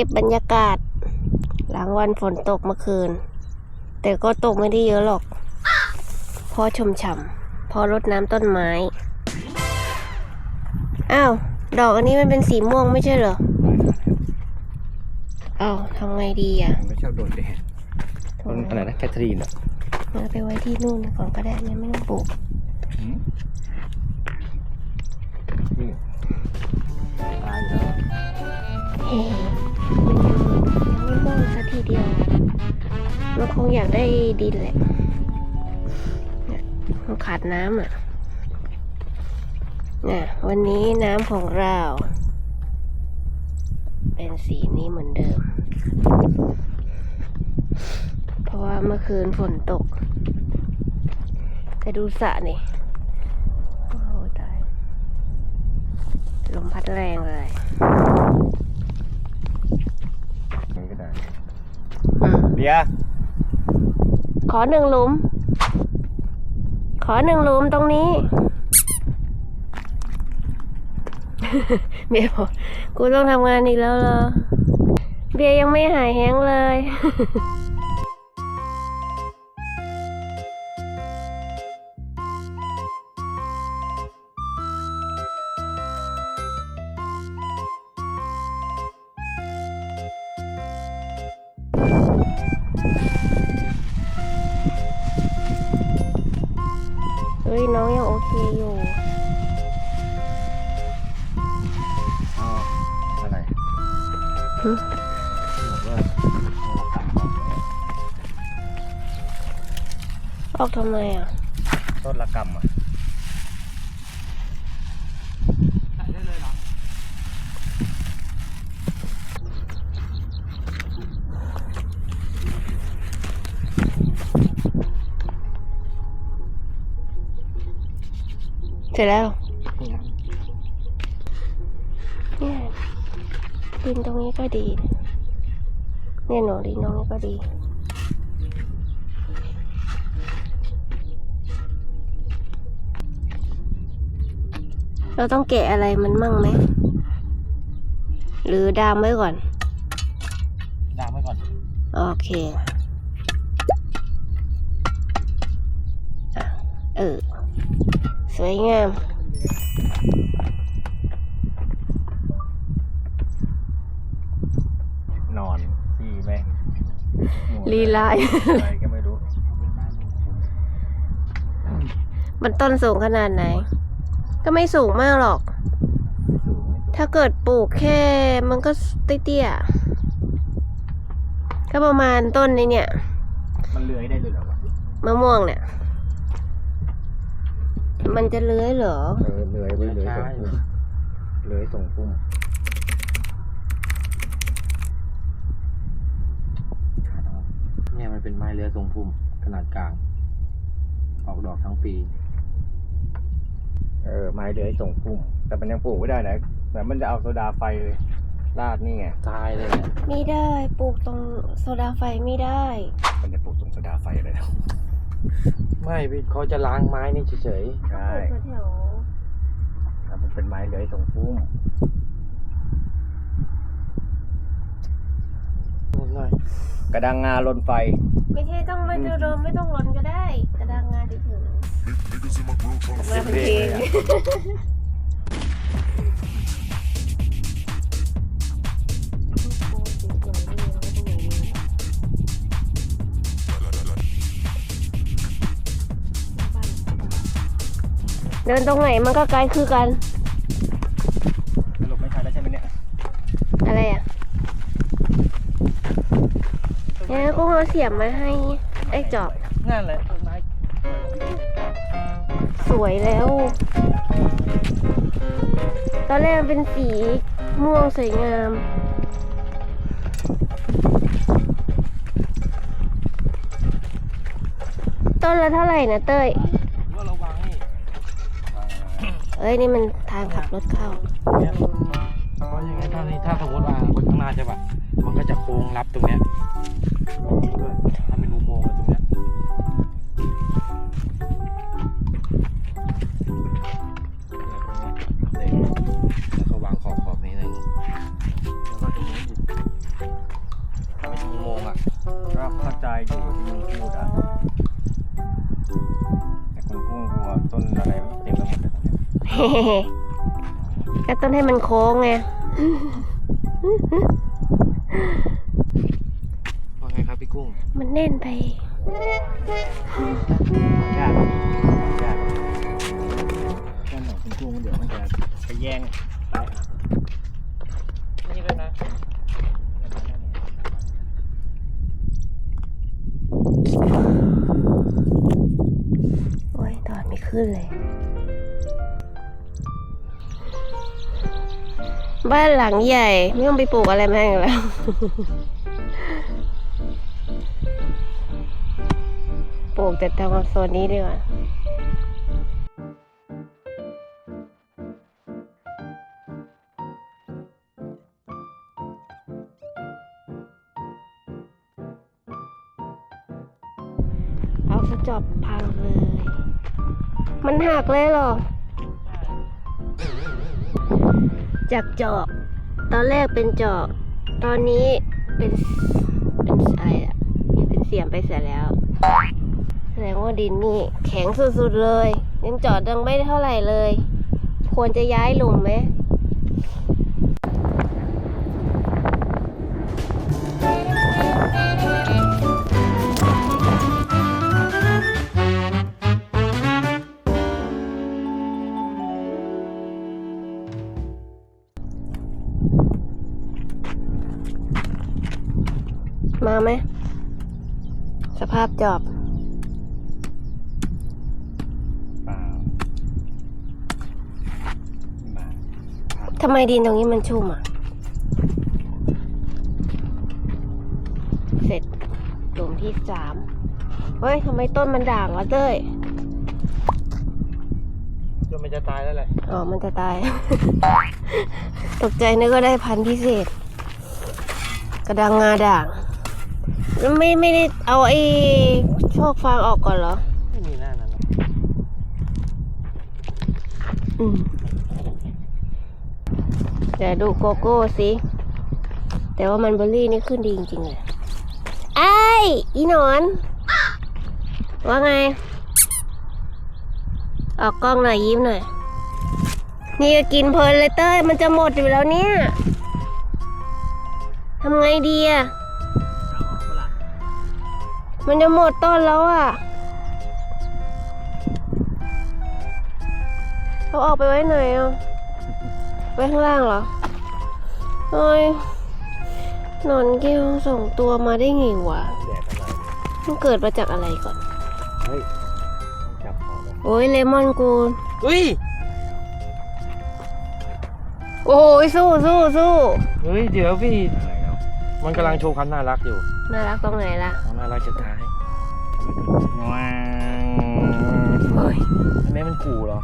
เก็บบรรยากาศ หลังวันฝนตกเมื่อคืน แต่ก็ตกไม่ได้เยอะหรอก พอชมฉ่ำพอรดน้ำต้นไม้ อ้าว ดอกอันนี้มันเป็นสีม่วงไม่ใช่เหรออ้าวทำไงดีอะไม่ชอบโดนแดดต้นอะไรนะแคทเธอรีนเหรอมันเอาไปไว้ที่นู่นก่อนก็ได้เนี่ยไม่ต้องปลูกหืมนี่ตายแล้ว เดียวมันคงอยากได้ดินแหละเนี่ยมันขาดน้ำอะน่ะวันนี้น้ำของเรา เป็นสีนี้เหมือนเดิม เพราะว่าเมื่อคืนฝนตก แต่ดูสระนี่โอ้โหตาย ลมพัดแรงเลย นี่ก็ได้ อืม เบียร์ขอหนึ่งหลุม ขอหนึ่งหลุมตรงนี้ เบียร์บอกกูต้องทำงานอีกแล้วเหรอ เบียร์ยังไม่หายแห้งเลย อกว่าเราตัดออกออกทำไมอะ ต้นละกำอะเสร็จแล้ว เนี่ยดิ นตรงนี้ก็ดี เนี่ยหนูดินตรงนี้ก็ดี เราต้องแกะอะไรมันมั่งไหม หรือดามไว้ก่อน ดามไว้ก่อน โอเคอะเออ สวยงาม นอนที่แม่งหมู่ ลีลาอะไรก็ไม่รู้มันต้นสูงขนาดไหน ก็ไม่สูงมากหรอกไม่สูงไม่สูงถ้าเกิดปลูกแค่ มันก็เตี้ยๆก็ประมาณต้นนี้เนี่ย มันเลื้อยได้เลยเหรอวะมะม่วงเนี่ย มันจะเลื้อยเหรอ เออเลื้อยไว้เลื้อยส่งพุ่มเลื้อยส่งพุ่ม เนี่ยมันเป็นไม้เลื้อยทรงพุ่มขนาดกลาง ออกดอกทั้งปี เออไม้เลื้อยส่งพุ่ม แต่มันยังปลูกไม่ได้นะแต่มันจะเอาโซดาไฟราดนี่ไงตายเลยเนี่ยไม่ได้ปลูกตรงโซดาไฟไม่ได้ มันจะปลูกตรงโซดาไฟเลยนะไม่พี่เขาจะล้างไม้นี่เฉยใช่ปลูกแถวแล้วมันเป็นไม้เลื้อยส่งพุ่ม ๆนู่น หน่อย กระดังงาลนไฟ ไม่ใช่ต้องไม่ต้องโดนไม่ต้องร้อนก็ได้ กระดังงาดีถึงมาเป็นเพลงเดินตรงไหนมันก็ไกลคือกัน สรุปไม่ใช่แล้วใช่ไหมเนี่ย อะไรอะแล้วก็ เอาเสียบมาให้ไอ้จอบ นั่นแหละต้นไม้สวยแล้ว ตอนแรกมันเป็นสีม่วงสวยงาม ต้นละเท่าไหร่นะเต้ย ว่าระวังนี่เอ้ยนี่มันทางขับรถเข้า เนี่ยเพราะยังไงถ้านี่ถ้าสมมติว่าคนข้างหน้าใช่ป่ะมันก็จะโค้งรับตรงเนี้ย ทำเป็นอุโมงค์ตรงนี้แล้วก็วางขอบขอบนี้หนึ่งแล้วก็ตรงนี้อีกทำเป็นอุโมงค์อะก็เข้าใจอยู่ที่ลุงพูดอะแต่คุณกุ้งกลัวต้นอะไรเต็มไปหมดเลยก็ต้นให้มันโค้งไง แน่นไปยากยากแค่หนองคุณกุ้งเดี๋ยวมันจะไปแย่งไปนี่ด้วยนะโอ้ยถอดไม่ขึ้นเลย บ้านหลังใหญ่ ไม่ต้องไปปลูกอะไรแม่งแล้ว ปลูกแต่ทางโซนนี้ดีกว่าเอาสจอบพังเลย มันหักเลยหรอ จากจอบ ตอนแรกเป็นจอบ ตอนนี้เป็น เป็นอะไรอะเป็นเสียมไปเสียแล้ว ดงว่าดินนี่แข็งสุดๆเลย ยังจอดยังไม่เท่าไหร่เลย ควรจะย้ายหลุมไหมมาไหม สภาพจอบ เปล่ามา ทำไมดินตรงนี้มันชุ่มอะ เสร็จหลุมที่สาม เฮ้ยทำไมต้นมันด่างวะเต้ยจนมันจะตายแล้วแหละ อ๋อ มันจะตาย ตกใจนึกว่าได้พันธุ์พิเศษ กระดังงาด่างแล้วไม่ไม่ได้เอาไอ้โชคฟางออกก่อนเหรอ ไม่มีหน้านั้นหรอกอืม เดี๋ยวดูโกโก้สิแต่ว่ามันเบอร์รี่นี่ขึ้นดีจริงๆเลยไอ้ยอีนอน ว่าไง ออกกล้องหน่อยยิ้มหน่อย นี่ก็กินเพลินเลยเต้ย มันจะหมดอยู่แล้วเนี่ยทำไงดีอะมันจะหมดต้นแล้วอะเอาออกไปไว้ไหนอะ ไว้ข้างล่างเหรอโอ้ยหนอนแก้วส่งตัวมาได้ไงวะแดดอะไรมันเกิดมาจากอะไรก่อน เฮ้ยจับคอมันโอ้ยเลมอนกูอุ้ยโอ้ยสู้สู้สู้เฮ้ยเดี๋ยวพี่ มันกำลังโชว์ความน่ารักอยู่ น่ารักตรงไหนล่ะความน่ารักจะตายว้าวโอ้ยอันนี้มันกูเหรอ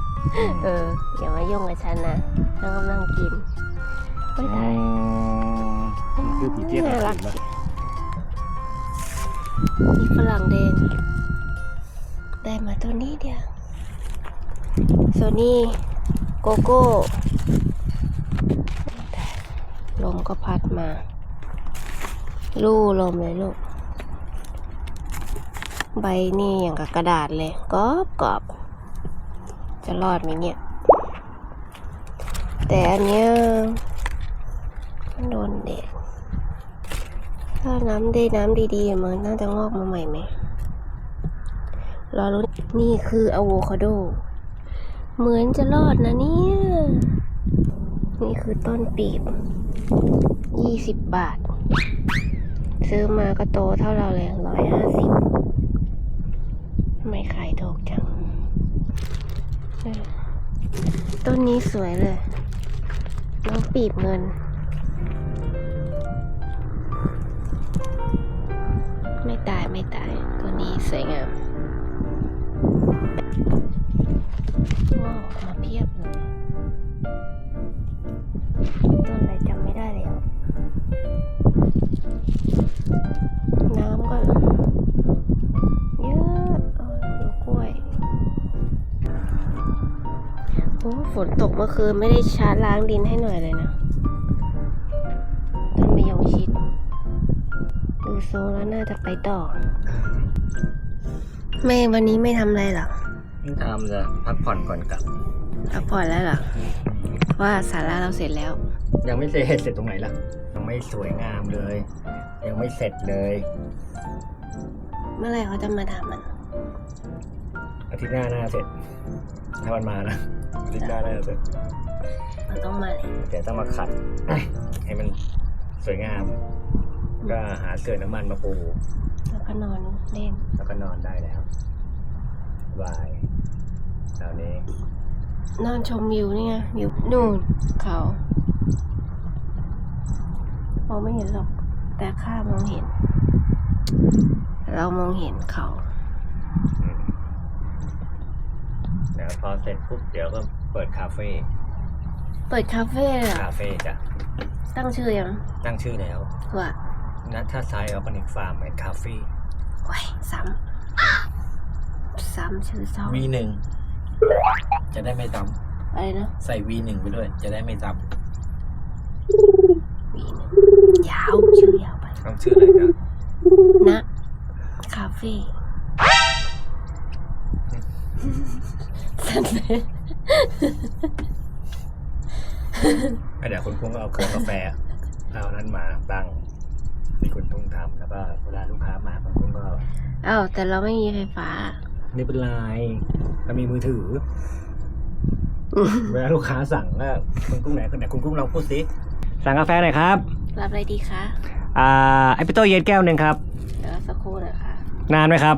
เอออย่ามายุ่งกับฉันนะฉันกำลังกินไม่อืได้มมันคือผีเตี้ยน่ารักนะมีฝรั่งแดงได้มาตัวนี้เดียวโซนี่โกโก้ลมก็พัดมา ลู่ลมเลยลูก ใบนี่อย่างกับกระดาษเลยกรอบกรอบ จะรอดไหมเนี่ย แต่อันเนี้ยโดนแดดถ้าน้ำได้น้ำดีๆมันน่าจะงอกมาใหม่ไหมรอรุ้นนี่คืออะโวคาโด เหมือนจะรอดนะเนี่ย นี่คือต้นปีบยี่สิบบาท ซื้อมาก็โตเท่าเราเลยร้อยห้าสิบไม่ขายถูก ต้นนี้สวยเลย น้องปีบเงิน ไม่ตายไม่ตาย ตัวนี้สวยงามว้าวมาเพียบเลย ฝนตกเมื่อคืนไม่ได้ชาร์จล้างดินให้หน่อยเลยนะต้นมะยงชิด ดูทรงแล้วน่าจะไปต่อไม่วันนี้ไม่ทำอะไรหรอทำจะพักผ่อนก่อนกลับ พักผ่อนแล้วเหรอว่าสาระเราเสร็จแล้ว ยังไม่เสร็จเสร็จตรงไหนล่ะ ยังไม่สวยงามเลย ยังไม่เสร็จเลย เมื่อไหร่เขาจะมาทำมันอาทิตย์หน้าน่าเสร็จถ้ามันมานะ อาทิตย์หน้าน่าจะเสร็จมันต้องมาเลยเดี๋ยวต้องมาขัด ให้มันสวยงาม ก็หาเสื่อน้ำมันมาปู แล้วก็นอนเล่น แล้วก็นอนได้แล้วบายคราวนี้ นอนชมวิวนี่ไงวิวนู่นเขามองไม่เห็นหรอก แต่ข้ามองเห็น เรามองเห็นเขา อืมเดี๋ยวพอเสร็จปุ๊บเดี๋ยวก็เปิดคาเฟ่เปิดคาเฟ่เลยเหรอคาเฟ่จ้ะตั้งชื่อยังตั้งชื่อแล้วว่านัทไซออร์แกนิกฟาร์มแอนด์คาเฟ่โอ้ยซ้ำซ้ำชื่อซ้อวีหนึ่งจะได้ไม่ซ้อะไรนะำใส่วีหนึ่งไปด้วย จะได้ไม่ซ้วีหนึงยาวชื่อยาวไปตั้งชื่อเลยจ้ะนะคาเฟ่สั นเลยเดี๋ยวคุณกุ้งก็เอาเครื่องกาแฟเอานั้นมาตั้งที่คุณตุ้งทำแล้วก็เวลาลูกค้ามาคุณกุ้งก็เอ้าแต่เราไม่มีไฟฟ้าไม่เป็นไรเรามีมือถือ เวลาลูกค้าสั่งก็คุณกุ้งไหนคนไหนคุณกุ้งลองพูดสิสั่งกาแฟหน่อยครับรับอะไรดีคะอ่าไอปิโต้เย็นแก้วหนึ่งครับ เดี๋ยวสักครู่นะคะนานไหมครับ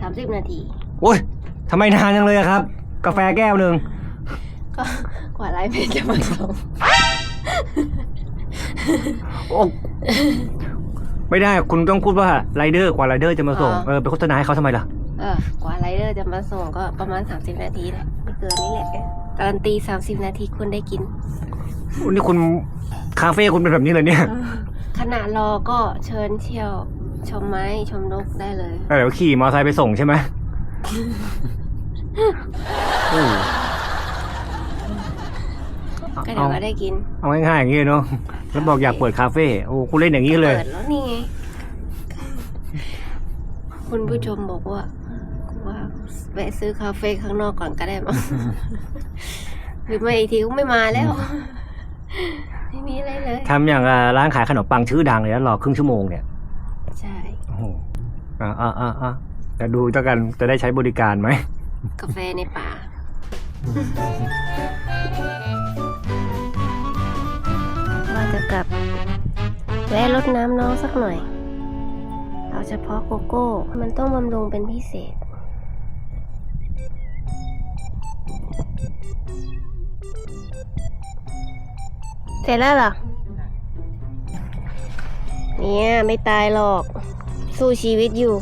สามสิบนาที โอ้ยทำไมนานจังเลยอะครับ กาแฟแก้วหนึ่งก็กว่าไลฟ์เพจจะมาส่งโอ้ไม่ได้คุณต้องพูดว่าไรเดอร์กว่าไรเดอร์จะมาส่งอ๋อเออไปโฆษณาให้เขาทำไมล่ะเออกว่าไรเดอร์จะมาส่งก็ประมาณ 30 นาทีแหละไม่เกินนี้แหละการันตี 30 นาทีคุณได้กินวันนี้คุณคาเฟ่คุณเป็นแบบนี้เลยเนี่ย ขณะรอก็เชิญเที่ยว ชมไม้ชมนกได้เลยเดี๋ยวขี่มอเตอร์ไซค์ไปส่งใช่ไหม โอ้ก็เดี๋ยวก็ได้กินเอาง่ายๆอย่างนี้เลยเนาะแล้วบอกอยากเปิดคาเฟ่โอ้คุณเล่นอย่างนี้เลย เปิดแล้วนี่ไงคุณผู้ชมบอกว่าว่าแวะซื้อคาเฟ่ข้างนอกก่อนก็ได้มั้งหรือไม่อีกทีก็ไม่มาแล้ว ไม่มีอะไรเลยทำอย่างอ่าร้านขายขนมปังชื่อดังเลยแล้วรอครึ่งชั่วโมงเนี่ย ใช่โอ้โหอ่าอ่าอ่าอ่าจะดูจะกันจะได้ใช้บริการไหม กาแฟในป่า ว่าจะกลับ แวะรดน้ำน้องสักหน่อย เอาเฉพาะโกโก้ มันต้องบำรุงเป็นพิเศษ เสร็จแล้วเหรอ เนี่ย ไม่ตายหรอก สู้ชีวิตอยู่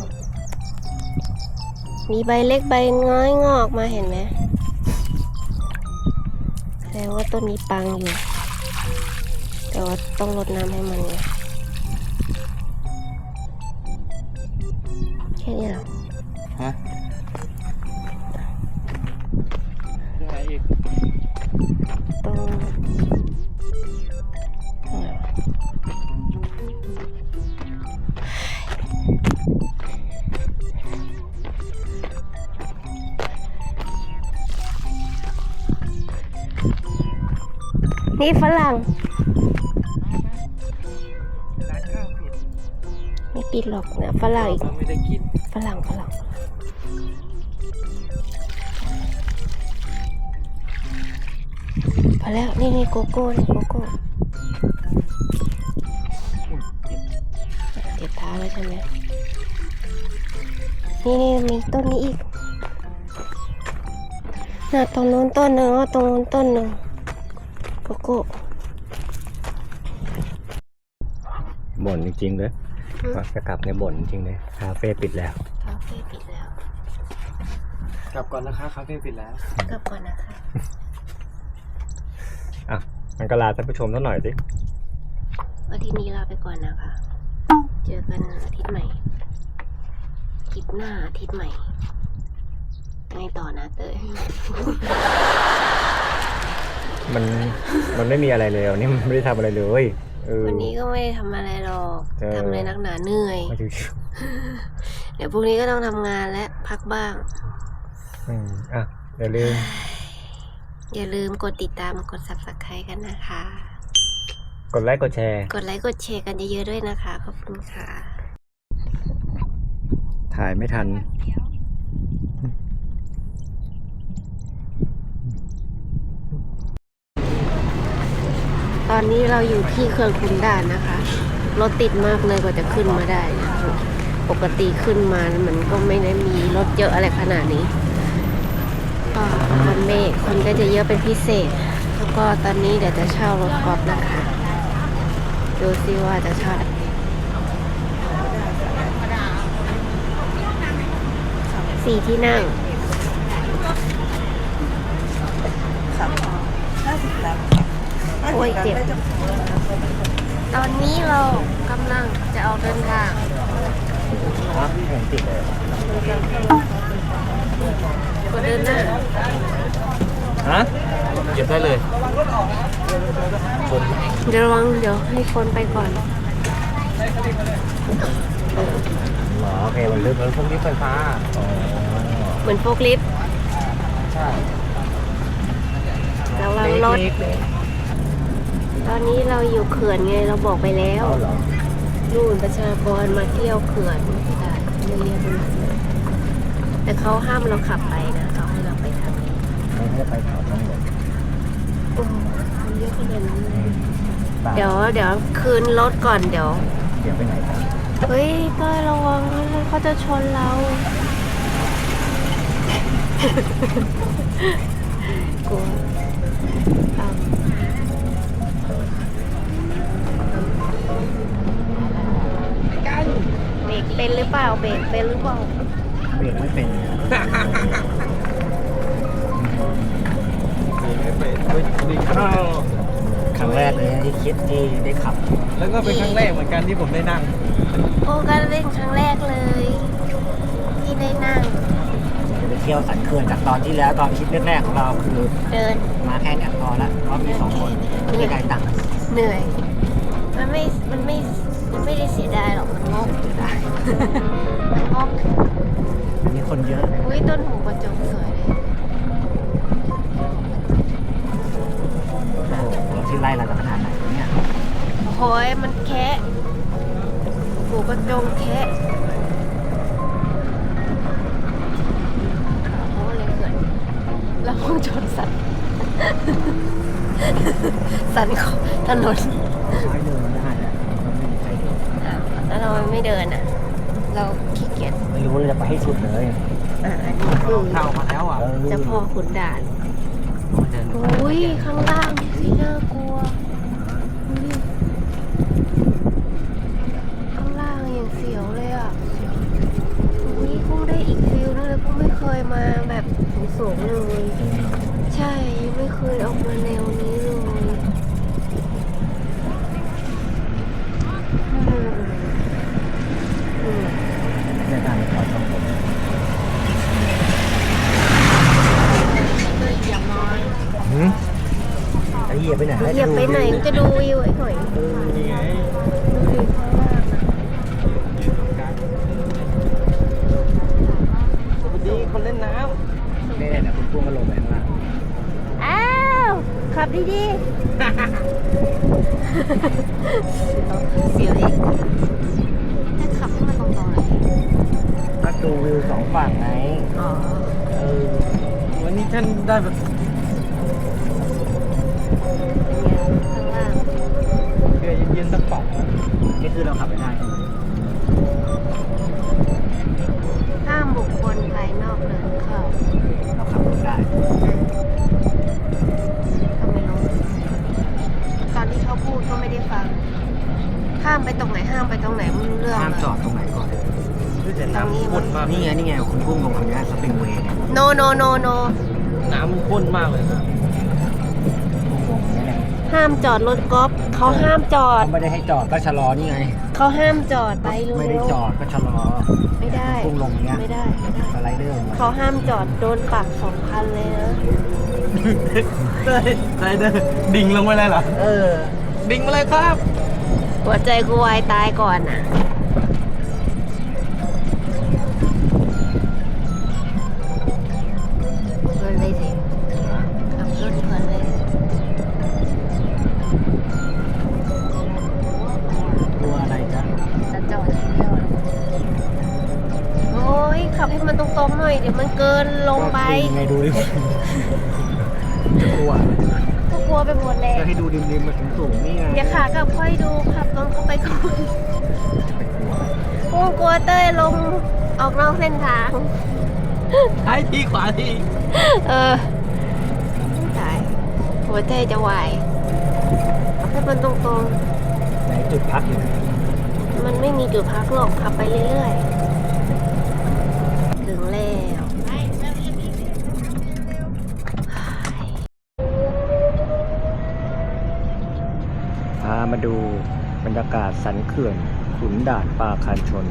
มีใบเล็กใบน้อยงอกมาเห็นไหมแสดงว่าต้นนี้ปังอยู่ แต่ว่าต้องรดน้ำให้มันไงแค่นี้เหรอ นี่ฝรั่ง ร้านข้าวปิดไม่ปิดหรอกนะฝรั่งอีกเราไม่ได้กินฝรั่งฝรั่งพอแล้วนี่นี่โกโก้นี่โกโก้อุ๊ยเจ็บเจ็บเท้าแล้วใช่ไหมนี่นี่มีต้นนี้อีกน่ะตรงนู้นต้นหนึ่งแล้วตรงนู้นต้นหนึ่ง โกโก้บ่นจริงๆเลยว่าจะกลับเนี่ยบ่นจริงๆเลยคาเฟ่ปิดแล้ว คาเฟ่ปิดแล้ว กลับก่อนนะคะคาเฟ่ปิดแล้ว กลับก่อนนะคะ อะมันก็ลาท่านผู้ชมสักหน่อยสิอาทิตย์นี้ลาไปก่อนนะคะ เจอกันอาทิตย์ใหม่ คลิปหน้าอาทิตย์ใหม่ไงต่อนะเตย มันมันไม่มีอะไรเลยวันนี้มันไม่ได้ทำอะไรเลยเออวันนี้ก็ไม่ได้ทำอะไรหรอกเออทำอะไรนักหนาเหนื่อยมาชิวเดี๋ยวพรุ่งนี้ก็ต้องทำงานและพักบ้าง อืมอะอย่าลืม อย่าลืมกดติดตามกด subscribe กันนะคะ กดไลค์กดแชร์ กดไลค์กดแชร์กันเยอะๆด้วยนะคะ ขอบคุณค่ะ ถ่ายไม่ทัน ตอนนี้เราอยู่ที่เขื่อนขุนด่านนะคะ รถติดมากเลยกว่าจะขึ้นมาได้นะปกติขึ้นมามันก็ไม่ได้มีรถเยอะอะไรขนาดนี้ก็วันเมฆคนก็จะเยอะเป็นพิเศษ แล้วก็ตอนนี้เดี๋ยวจะเช่ารถกอล์ฟนะคะ ดูซิว่าจะเช่าสี่ที่นั่ง โอ้ยเจ็บ ตอนนี้เรากำลังจะออกเดินทางผมติดเลยกดเดินหน้าฮะเก็บได้เลยเดี๋ยวระวังเดี๋ยวให้คนไปก่อนหมอโอเคมันลึกเหมือนพวกนี้ไฟฟ้าเหมือนโฟกลิฟต์ใช่ระวังรถ ตอนนี้เราอยู่เขื่อนไงเราบอกไปแล้วเอาเหรอนู่นประชากรมาเที่ยวเขื่อนไม่ได้เยอะแยะไปหมดเลยแต่เขาห้ามเราขับไปนะเขาให้เราไปทางนี้ไม่ให้ไปเขาทั้งหมดโอ้มันเยอะขนาดนั้นเลยตามเดี๋ยวเดี๋ยวคืนรถก่อนเดี๋ยว เดี๋ยวไปไหนกันเฮ้ยเต้ยระวังนะเขาจะชนเรากลัวอะ รกเป็นหรือเปล่าเบรกเป็นหรือเปล่าเบรกไม่เป็นครั้งแรกเลยที่คิดที่ได้ขับ แล้วก็เป็นครั้งแรกเหมือนกันที่ผมได้นั่ง โอ้ก็เล่นครั้งแรกเลย ที่ได้นั่งจะไปเที่ยวสันเขื่อนจากตอนที่แล้วตอนคลิปแรกๆของเราคือ เดินมาแค่เนี้ยพอละเพราะมีสองคนไม่ได้ตังค์เหนื่อย มันไม่ มันไม่มัน ไม่ได้เสียดายหรอกมันงกอยู่ได้ มันงกมีคนเยอะ อุ้ยต้นหูกระจงสวยเลยโอ้โหที่ไล่เราจะขนาดไหนวะเนี่ยโอ้ยมันแคะหูกระจงแคะโอ้เลยเกิดแล้วมองชนสัตว์ สันของถนนไม่เดินไม่ได้ ไม่เดินอะ เราขี้เกียจไม่รู้เราจะไปให้สุดเลยอะอันนี้คือเข้ามาแล้วอะเออเจะพ่อขุนด่านมาเดินอุ้ยข้างล่างสิน่ากลัวดูดิข้างล่างอย่างเสียวเลยอะอุ้ยกุ้งได้อีกฟิลนึงเลยกุ้งไม่เคยมาแบบสูงๆเลย ใช่ยังไม่เคยออกมาแนวนี้เลยอืมอืม เนี่ยตามเขาช่องผม อย่างน้อย หืม ไอ้เหยียบไปไหนเหยียบไปไหนจะดูวิวไอ้หน่อยเออนี่ไงดูดิข้างล่างอะสวัสดีคนเล่นน้เนี่ยเนี่ยคุณพุ่งมาลงไปข้างล่างอ้าว ขับดีๆเสียวเองจะขับให้มันตรงๆเลยก็ดูวิวสองฝั่งไงอ๋อเออำวันนี้ท่านได้แบบ เป็นไงข้างล่างเกลือเย็นๆสักป๋องนะนี่คือเราขับไปได้ใช่ไหมห้ามบุคคลภายนอกเดินเข้าเราขับรถได้ ก็ไม่รู้ตอนที่เขาพูดก็ไม่ได้ฟังห้ามไปตรงไหนห้ามไปตรงไหนไม่รู้เรื่องห้ามเลยจอดตรงไหนก่อน ด้วยแต่น้ำข้นมากนี่ไงนี่ไงคุณพุ่งลงตรงเนี้สปริงเวย์เนี่ยโนโนโนโนน้ำมันข้นมากเลยนะพุ่งลงเนี่ยแหละห้ามจอดรถกอล์ฟเขาห้ามจอด เขาไม่ได้ให้จอดก็ชะลอนี่ไง เขาห้ามจอดไปเร็วไม่ได้จอดก็ชะลอ ไม่ได้พุ่งลงเนี้ย ไม่ได้ไม่ได้ สไลเดอร์ลงมาเขาห้ามจอดโดนปรับสองพันเลยนะเต้ยเต้ยเด้อดิ่งลงไปเลยเหรอ เออ ดิ่งมาเลยครับ หัวใจกูวายตายก่อนอะ ตรงๆหน่อยเดี๋ยวมันเกินลงไปไงดูดิจะกลัวก็กลัวไปหมดแหละจะให้ดูริมๆมาสูงๆนี่ไงเดี๋ยวขากลับค่อยดูขับตรงเข้าไปก่อนกูกลัวเต้ยลงออกนอกเส้นทางซ้ายทีขวาทีเออตายหัวใจจะวายเอาให้มันตรงไหนจุดพักอยู่ไหนๆมันไม่มีจุดพักหรอกขับไปเรื่อยๆ ดูบรรยากาศสันเขื่อนขุนด่านปลาคานชน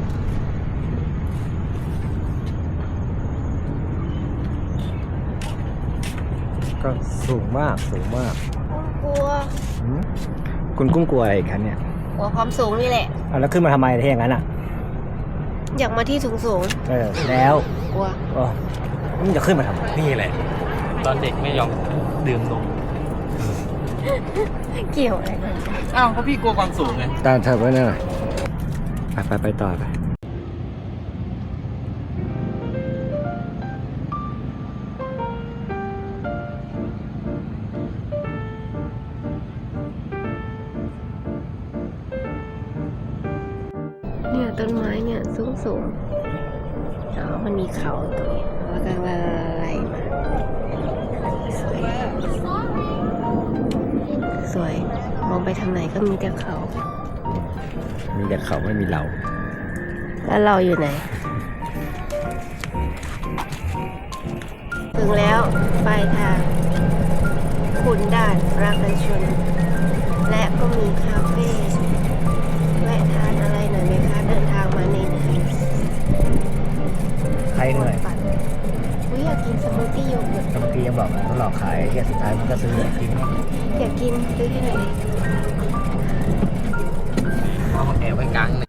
ก็สูงมากสูงมากกลัวหืมคุณกุ้งกลัวอะไรอีกครับเนี่ยกลัวความสูงนี่แหละอะแล้วขึ้นมาทำไมถ้าอย่างนั้นอะ อยากมาที่สูงเออ แล้วๆกลัว อ๋อมึงจะขึ้นมาทำไมนี่แหละ ตอนเด็กไม่ยอมดื่มนม เกี่ยวอะไรกันอ้าวก็พี่กลัวความสูงไงตามเธอไว้หน่อยไปไปไปต่อไป แล้วเราอยู่ไหน ถึงแล้วปลายทางขุนด่านปรากันชน และก็มีคาเฟ่แวะทานอะไรหน่อยไหมคะ เดินทางมาเหนื่อยๆใครเหนื่อยปั่นอุ้ยอยากกินสมูทตี้โยเกิร์ตแต่เมื่อกี้ยังบอกเขาหลอกขายที่สุดท้ายมันก็ซื้อเลยทิ้งอยากกินซื้อให้หน่อยดิเอามาแอบไว้กลางเล